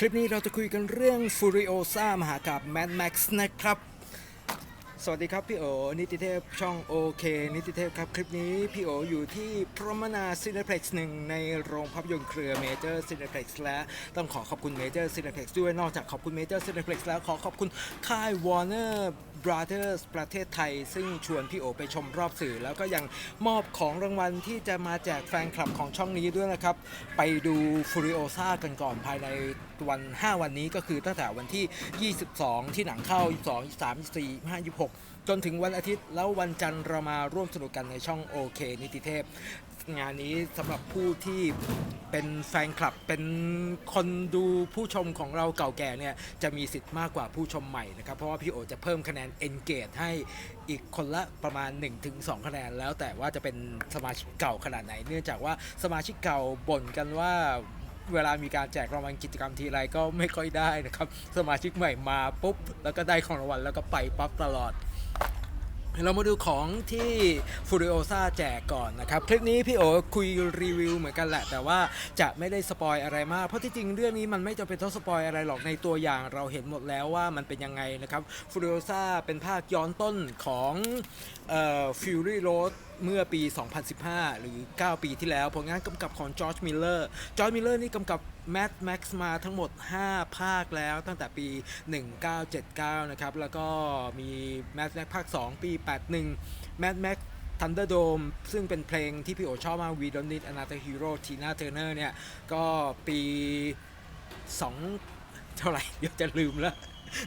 คลิปนี้เราจะคุยกันเรื่องฟูริโอซ่ามหากาบแมดแม็กซ์นะครับ สวัสดีครับพี่โอ นิติเทพช่องโอเค นิติเทพครับ คลิปนี้พี่โออยู่ที่พรหมนาซินเพล็กซ์หนึ่งในโรงภาพยนตร์เครือเมเจอร์ซินเพล็กซ์และต้องขอขอบคุณเมเจอร์ซินเพล็กซ์ด้วย นอกจากขอบคุณเมเจอร์ซินเพล็กซ์แล้วขอขอบคุณค่ายวอร์เนอร์ Brothers ประเทศไทย ซึ่งชวนพี่โอไปชมรอบสื่อ แล้วก็ยังมอบของรางวัลที่จะมาแจกแฟนคลับของช่องนี้ด้วยนะครับ ไปดู Furiosa กันก่อนภายในวัน 5 วันนี้ก็คือตั้งแต่วันที่ 22 ที่หนังเข้า 22 23 24 25 26จนถึงวันอาทิตย์แล้ววันจันทร์เรามาร่วมสนุกกันในช่องโอเคนิติเทพ งานนี้สำหรับผู้ที่เป็นแฟนคลับเป็นคนดูผู้ชมของเราเก่าแก่เนี่ยจะมีสิทธิ์มากกว่าผู้ชมใหม่นะครับเพราะว่าพี่โอจะเพิ่มคะแนน engage ให้อีกคนละประมาณ 1-2 คะแนน แล้วแต่ว่าจะเป็นสมาชิกเก่าขนาดไหน เนื่องจากว่าสมาชิกเก่าบ่นกันว่าเวลามีการแจกรางวัลกิจกรรมทีไรก็ไม่ค่อยได้นะครับ สมาชิกใหม่มาปุ๊บ แล้วก็ได้ของรางวัลแล้วก็ไปปั๊บตลอด เรามาดูของที่ฟูริโอซาแจกก่อนนะครับ คลิปนี้พี่โอคุยรีวิวเหมือนกันแหละ แต่ว่าจะไม่ได้สปอยอะไรมาก เพราะที่จริงเรื่องนี้มันไม่จำเป็นต้องสปอยอะไรหรอกในตัวอย่างเราเห็นหมดแล้วว่ามันเป็นยังไงนะครับฟูริโอซาเป็นภาคย้อนต้นของฟิวรี่โรด เมื่อปี 2015 หรือ 9 ปีที่แล้ว ผลงานกำกับของจอร์จมิลเลอร์ จอร์จมิลเลอร์นี่กำกับ Mad Max มาทั้งหมด 5 ภาคแล้วตั้งแต่ปี 1979 นะครับ แล้วก็มี Mad Max ภาค 2 ปี 81 Mad Max Thunderdome ซึ่งเป็นเพลงที่พี่โอชอบมาก We Don't Need Another Hero Tina Turner เนี่ย ก็ปี 2 เท่าไหร่ เดี๋ยวจะลืมแล้ว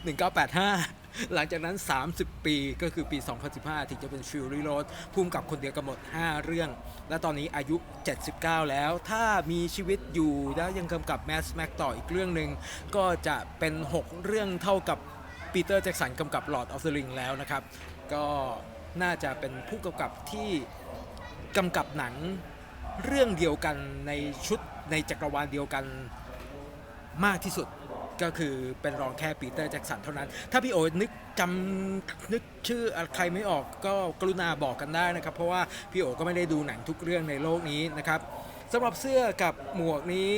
1985 หลังจากนั้น 30 ปีก็คือปี 2015 ถึงจะเป็น Fury Road พุ่มกับคนเดียวกันหมด5 เรื่อง และตอนนี้อายุ 79 แล้ว ถ้ามีชีวิตอยู่แล้วยังกำกับ Mass Max ต่ออีกเรื่องหนึ่งก็จะเป็น 6 เรื่องเท่ากับปีเตอร์แจ็กสันกำกับ Lord of the Ring แล้วนะครับ ก็น่าจะเป็นผู้กำกับที่กำกับหนังเรื่องเดียวกันในชุดในจักรวาลเดียวกันมากที่สุด ก็คือเป็นรองแค่ปีเตอร์แจ็กสันเท่านั้น ถ้าพี่โอ๋นึกจำนึกชื่อใครไม่ออกก็กรุณาบอกกันได้นะครับ เพราะว่าพี่โอ๋ก็ไม่ได้ดูหนังทุกเรื่องในโลกนี้นะครับสำหรับเสื้อกับหมวกนี้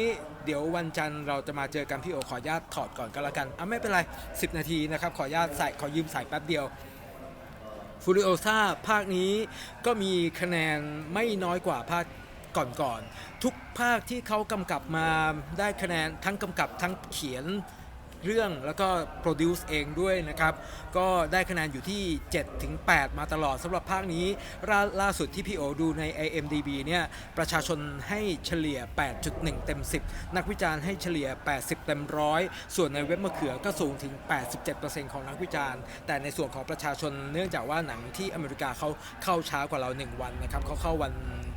เดี๋ยววันจันทร์เราจะมาเจอกันพี่โอ๋ขออนุญาตถอดก่อนก็แล้วกันอะไม่เป็นไร 10 นาทีนะครับ ขออนุญาตใส่ขอยืมใส่แป๊บเดียวฟูริโอซาภาคนี้ก็มีคะแนนไม่น้อยกว่าภาค ก่อนๆทุกภาคที่เขากำกับมาได้คะแนนทั้งกำกับทั้งเขียน เรื่องแล้วก็โปรดิวซ์เองด้วยนะครับ ก็ได้คะแนนอยู่ที่7ถึง8มาตลอดสำหรับภาคนี้ล่าล่าสุดที่พี่โอดูใน IMDB เนี่ยประชาชนให้เฉลี่ย 8.1 เต็ม 10 นักวิจารณ์ให้เฉลี่ย 80 เต็มร้อยส่วนในเว็บมะเขือก็สูงถึง 87%ของนักวิจารณ์ แต่ในส่วนของประชาชนเนื่องจากว่าหนังที่อเมริกาเขาเข้าช้ากว่าเรา 1 วันนะครับเขาเข้าวัน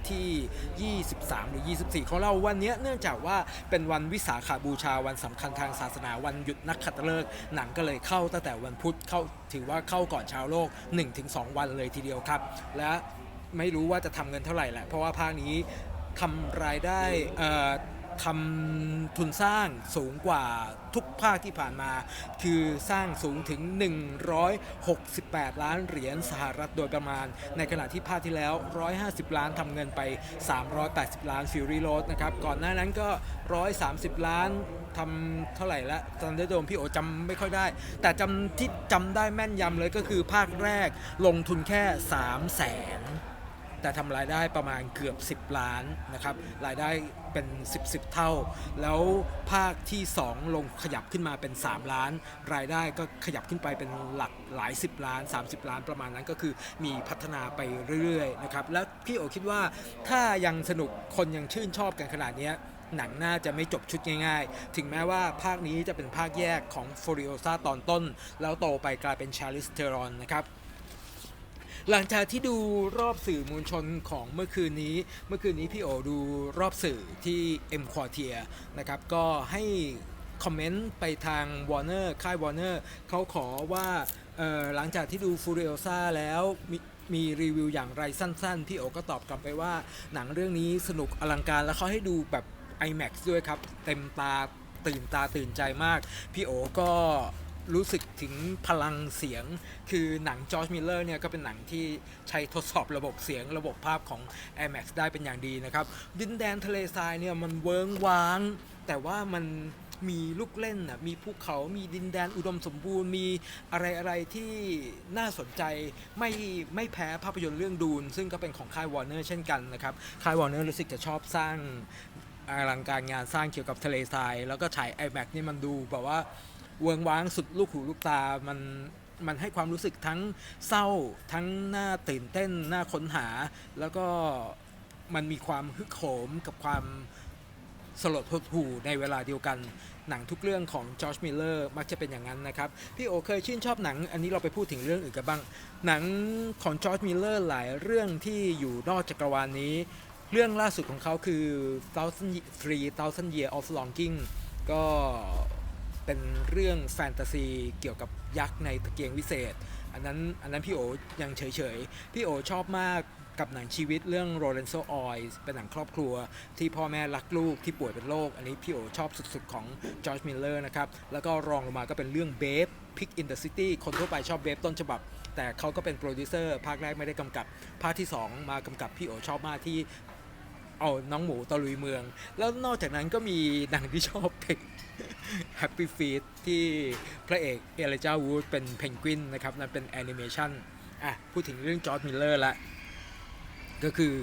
ที่ 23 หรือ 24 ของเราวันเนี้ยเนื่องจากว่าเป็นวันวิสาขาบูชาวันสำคัญทางศาสนาวันหยุดนักขัตฤกษ์หนังก็เลยเข้าตั้งแต่วันพุธเข้าถือว่าเข้าก่อนชาวโลก 1-2 วันเลยทีเดียวครับ และไม่รู้ว่าจะทำเงินเท่าไหร่แหละเพราะว่าภาคนี้ทำรายได้ทำทุนสร้างสูงกว่าทุกภาคที่ผ่านมา คือสร้างสูงถึง 168 ล้านเหรียญสหรัฐโดยประมาณ ในขณะที่ภาคที่แล้ว 150 ล้านทำเงินไป 380 ล้านฟิวรีโรดนะครับ ก่อนหน้านั้นก็ 130 ล้าน ทำเท่าไหร่ละตอนได้โดมพี่โอจำไม่ค่อยได้ แต่จำที่จำได้แม่นยำเลยก็คือภาคแรกลงทุนแค่3แสนแต่ทำรายได้ประมาณเกือบ 10 ล้านนะครับ รายได้เป็น 10 10 เท่า แล้วภาคที่ 2 ลงขยับขึ้นมาเป็น 3 ล้าน รายได้ก็ขยับขึ้นไปเป็นหลักหลาย 10 ล้าน 30 ล้านประมาณนั้นก็คือมีพัฒนาไปเรื่อยๆนะครับ แล้วพี่โอคิดว่าถ้ายังสนุกคนยังชื่นชอบกันขนาดนี้ หนังน่าจะไม่จบชุดง่ายๆ ถึงแม้ว่าภาคนี้จะเป็นภาคแยกของ f u r i o s a ตอนต้น แล้วโตไปกลายเป็น Charlize Theron นะครับหลังจากที่ดูรอบสื่อมวลชนของเมื่อคืนนี้ เมื่อคืนนี้พี่โอดูรอบสื่อที่ M Quartier นะครับ ก็ให้คอมเมนต์ไปทาง Warner ค่าย Warner เขาขอว่าหลังจากที่ดู Furiosa แล้วมีมีรีวิวอย่างไรสั้นๆ พี่โอก็ตอบกลับไปว่าหนังเรื่องนี้สนุกอลังการแล้วเขาให้ดูแบบ IMAX ด้วยครับ เต็มตาตื่นตาตื่นใจมาก พี่โอก็รู้สึกถึงพลังเสียง คือหนังจอร์จมิลเลอร์เนี่ยก็เป็นหนังที่ใช้ทดสอบระบบเสียงระบบภาพของ IMAX ได้เป็นอย่างดีนะครับ ดินแดนทะเลทรายเนี่ยมันเวิงว้าง แต่ว่ามันมีลูกเล่นน่ะมีภูเขามีดินแดนอุดมสมบูรณ์ มีอะไรอะไรที่น่าสนใจไม่ไม่แพ้ภาพยนตร์เรื่องดูน ซึ่งก็เป็นของค่ายวอร์เนอร์เช่นกันนะครับ ค่ายวอร์เนอร์รู้สึกจะชอบสร้าง อลังการงานสร้างเกี่ยวกับทะเลทราย แล้วก็ฉาย iMac นี่มันดูแบบว่าเวิงว้างสุดลูกหูลูกตา มันมันให้ความรู้สึกทั้งเศร้าทั้งน่าตื่นเต้นน่าค้นหา แล้วก็มันมีความฮึกโหมกับความสลดหดหู่ในเวลาเดียวกัน หนังทุกเรื่องของจอร์จมิลเลอร์มักจะเป็นอย่างนั้นนะครับ พี่โอเคยชื่นชอบหนัง อันนี้เราไปพูดถึงเรื่องอื่นกันบ้าง หนังของจอร์จมิลเลอร์หลายเรื่องที่อยู่นอกจักรวาลนี้ เรื่องล่าสุดของเขาคือ Thousand Three Thousand Year of Longing ก็เป็นเรื่องแฟนตาซีเกี่ยวกับยักษ์ในตะเกียงวิเศษ อันนั้นอันนั้นพี่โอยังเฉยๆ พี่โอชอบมากกับหนังชีวิตเรื่อง r o l e n z o Oil เป็นหนังครอบครัว ที่พ่อแม่รักลูกที่ป่วยเป็นโรค อันนี้พี่โอชอบสุดๆของจอร์จมิลเลอร์นะครับ แล้วก็รองลงมาก็เป็นเรื่อง Babe Pick in the City คนทั่วไปชอบ Babe ต้นฉบับ แต่เขาก็เป็นโปรดิวเซอร์ ภาคแรกไม่ได้กำกับ ภาคที่ 2 มากำกับพี่โอชอบมากที่ เอาน้องหมูตะลุยเมือง แล้วนอกจากนั้นก็มีหนังที่ชอบเพลง Happy Feet ที่พระเอกเอเลจาวูดเป็นเพนกวินนะครับนั่นเป็นแอนิเมชันอะพูดถึงเรื่องจอร์จมิลเลอร์ละก็คือ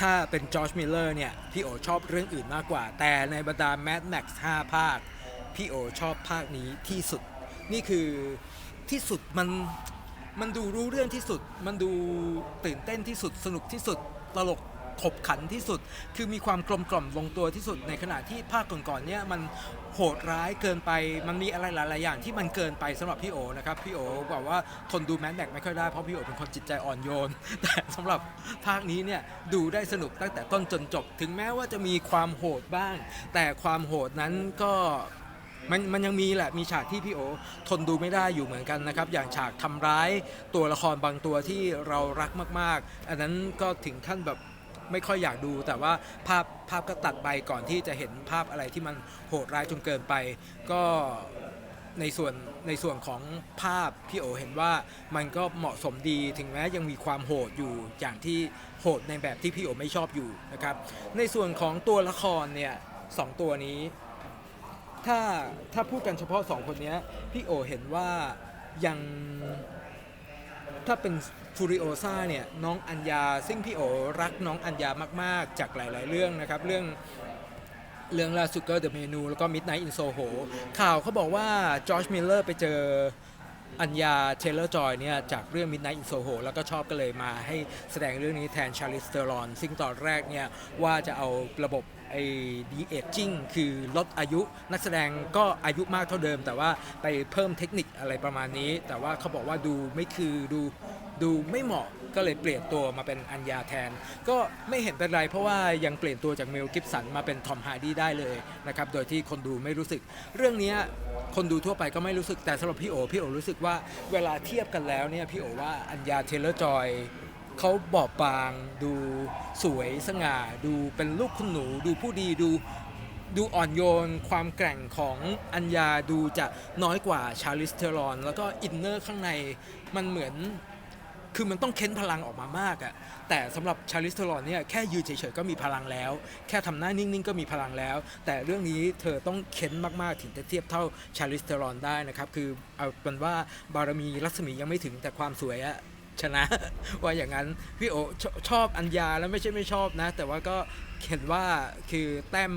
ถ้าเป็นจอร์จมิลเลอร์เนี่ย พี่โอชอบเรื่องอื่นมากกว่า แต่ในบรรดา Mad Max 5 ภาค พี่โอชอบภาคนี้ที่สุด นี่คือที่สุดมันมันดูรู้เรื่องที่สุด มันดูตื่นเต้นที่สุดสนุกที่สุดตลก ขบขันที่สุด คือมีความกลมกล่อมลงตัวที่สุด ในขณะที่ภาคก่อนๆเนี่ยมันโหดร้ายเกินไป มันมีอะไรหลายๆอย่างที่มันเกินไปสำหรับพี่โอนะครับ พี่โอบอกว่าทนดูแมนแบกไม่ค่อยได้เพราะพี่โอเป็นคนจิตใจอ่อนโยน แต่สำหรับภาคนี้เนี่ยดูได้สนุกตั้งแต่ต้นจนจบ ถึงแม้ว่าจะมีความโหดบ้าง แต่ความโหดนั้นก็มันมันยังมีแหละมีฉากที่พี่โอทนดูไม่ได้อยู่เหมือนกันนะครับ อย่างฉากทำร้ายตัวละครบางตัวที่เรารักมาก ๆ อันนั้นก็ถึงขั้นแบบ ไม่ค่อยอยากดู แต่ว่าภาพภาพก็ตัดไปก่อนที่จะเห็นภาพอะไรที่มันโหดร้ายจนเกินไป ก็ในส่วนในส่วนของภาพพี่โอเห็นว่ามันก็เหมาะสมดีถึงแม้ยังมีความโหดอยู่อย่างที่โหดในแบบที่พี่โอไม่ชอบอยู่นะครับ ในส่วนของตัวละครเนี่ยสองตัวนี้ ถ้าถ้าพูดกันเฉพาะสองคนนี้พี่โอเห็นว่ายัง ถ้าเป็นฟูริโอซาเนี่ยน้องอัญญา ซึ่งพี่โอรักน้องอัญญามาก ๆ จากหลาย ๆ เรื่องนะครับ เรื่องเรื่องล่าสุดก็เดอะเมนูแล้วก็ Midnight in Soho ข่าวเขาบอกว่าจอร์จมิลเลอร์ไปเจออัญญาเทเลอร์จอยเนี่ยจากเรื่อง Midnight in Soho แล้วก็ชอบก็เลยมาให้แสดงเรื่องนี้แทนชาลิสเตอรอน ซึ่งตอนแรกเนี่ยว่าจะเอาระบบ ไอ้ดีเอจจิ้งคือลดอายุนักแสดงก็อายุมากเท่าเดิม แต่ว่าไปเพิ่มเทคนิคอะไรประมาณนี้ แต่ว่าเขาบอกว่าดูไม่คือดูดูไม่เหมาะก็เลยเปลี่ยนตัวมาเป็นอัญญาแทน ก็ไม่เห็นเป็นไร เพราะว่ายังเปลี่ยนตัวจากเมลกิฟสันมาเป็นทอมฮาร์ดี้ได้เลยนะครับโดยที่คนดูไม่รู้สึก เรื่องนี้คนดูทั่วไปก็ไม่รู้สึกแต่สำหรับพี่โอพี่โอรู้สึกว่าเวลาเทียบกันแล้วเนี่ยพี่โอว่าอัญญาเทเลอร์จอย เขาบอบบาง ดูสวยสง่า ดูเป็นลูกคุณหนู ดูผู้ดีดูดูอ่อนโยน ความแกร่งของอัญญาดูจะน้อยกว่าชาลิสเทอรอน แล้วก็อินเนอร์ข้างในมันเหมือนคือมันต้องเค้นพลังออกมามากอะแต่สำหรับชาลิสเทอรอนเนี่ยแค่ยืนเฉยๆก็มีพลังแล้ว แค่ทำหน้านิ่งๆก็มีพลังแล้ว แต่เรื่องนี้เธอต้องเค้นมากๆถึงจะเทียบเท่าชาลิสเทอรอนได้นะครับ คือเอาเป็นว่าบารมีรัศมียังไม่ถึงแต่ความสวยอะ ชนะ ว่าอย่างนั้นพี่โอชชอบอัญญาแล้วไม่ใช่ไม่ชอบนะ แต่ว่าก็เห็นว่าคือแต้ม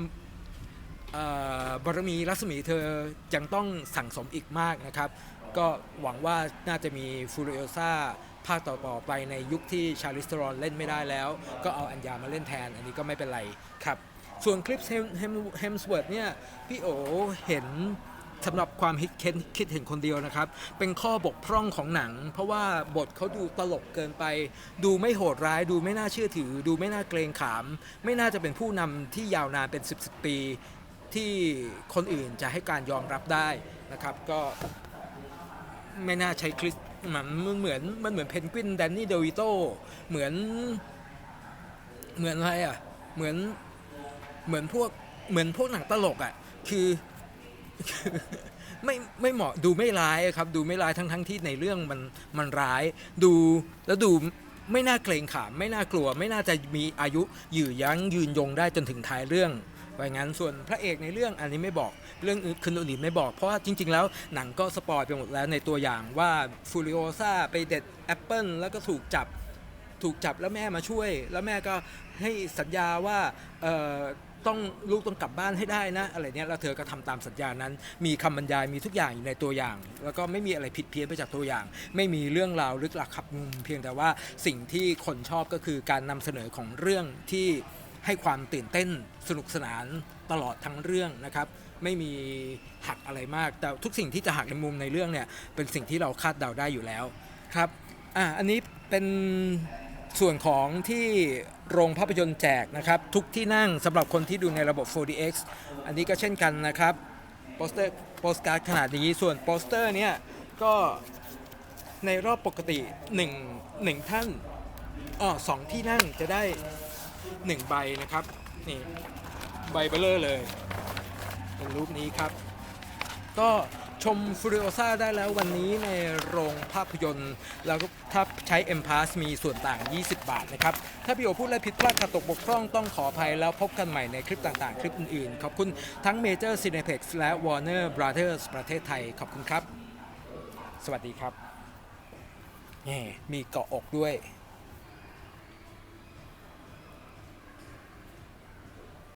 บารมีรัศมีเธอยังต้องสั่งสมอีกมากนะครับ ก็หวังว่าน่าจะมีฟูริโอซาภาคต่อๆไปในยุคที่ชาลิสเตอรอนเล่นไม่ได้แล้ว ก็เอาอัญญามาเล่นแทน อันนี้ก็ไม่เป็นไรครับ ส่วนคลิปเฮมสเวิร์ดเนี่ย พี่โอเห็น สำหรับความคิดเห็นคิดเห็นคนเดียวนะครับ เป็นข้อบกพร่องของหนัง เพราะว่าบทเขาดูตลกเกินไป ดูไม่โหดร้าย ดูไม่น่าเชื่อถือ ดูไม่น่าเกรงขาม ไม่น่าจะเป็นผู้นำที่ยาวนานเป็น10 10ปี ที่คนอื่นจะให้การยอมรับได้นะครับ ก็ไม่น่าใช้คริสมันเหมือนมันเหมือนเพนกวินแดนนี่เดวิโตเหมือนเหมือนอะไรอะเหมือนเหมือนพวกเหมือนพวกหนังตลกอะคือ ไม่ไม่เหมาะดูไม่ร้ายครับ ดูไม่ร้ายทั้งทั้งที่ในเรื่องมันมันร้าย ดูแล้วดูไม่น่าเกรงขามไม่น่ากลัว ไม่น่าจะมีอายุยื้อยั้งยืนยงได้จนถึงท้ายเรื่องว่าย่างนั้นส่วนพระเอกในเรื่องอันนี้ไม่บอกเรื่องคืนอื่นไม่บอก เพราะว่าจริง ๆ แล้วหนังก็สปอยไปหมดแล้วในตัวอย่างว่าฟูริโอซาไปเด็ดแอปเปิลแล้วก็ถูกจับถูกจับแล้วแม่มาช่วย แล้วแม่ก็ให้สัญญาว่าเอ่อ ต้องลูกต้องกลับบ้านให้ได้นะอะไรเนี้ยแล้วเธอก็ทำตามสัญญานั้น มีคำบรรยายมีทุกอย่างอยู่ในตัวอย่าง แล้วก็ไม่มีอะไรผิดเพี้ยนไปจากตัวอย่าง ไม่มีเรื่องราวลึกลักขับงุมเพียงแต่ว่าสิ่งที่คนชอบก็คือการนำเสนอของเรื่องที่ให้ความตื่นเต้นสนุกสนานตลอดทั้งเรื่องนะครับ ไม่มีหักอะไรมาก แต่ทุกสิ่งที่จะหักในมุมในเรื่องเนี่ยเป็นสิ่งที่เราคาดเดาได้อยู่แล้วครับอะอันนี้เป็น ส่วนของที่โรงภาพยนตร์แจกนะครับ ทุกที่นั่งสำหรับคนที่ดูในระบบ 4DX อันนี้ก็เช่นกันนะครับโปสเตอร์โปสการ์ดขนาดนี้ส่วนโปสเตอร์เนี่ยก็ในรอบปกติ1 1ท่านอ๋อสองที่นั่งจะได้ 1 ใบนะครับนี่ใบเบลเลอร์เลย เป็นรูปนี้ครับ ก็ ชมฟูริโอซาได้แล้ววันนี้ในโรงภาพยนตร์ แล้วก็ถ้าใช้ M Pass มีส่วนต่าง 20 บาทนะครับ ถ้าพี่โอพูดอะไรผิดพลาดขาดตกบกพร่องต้องขออภัยแล้วพบกันใหม่ในคลิปต่างๆ คลิปอื่นๆ ขอบคุณทั้ง Major Cineplex และ Warner Brothers ประเทศไทย ขอบคุณครับ สวัสดีครับนี่มีเกาะอกด้วย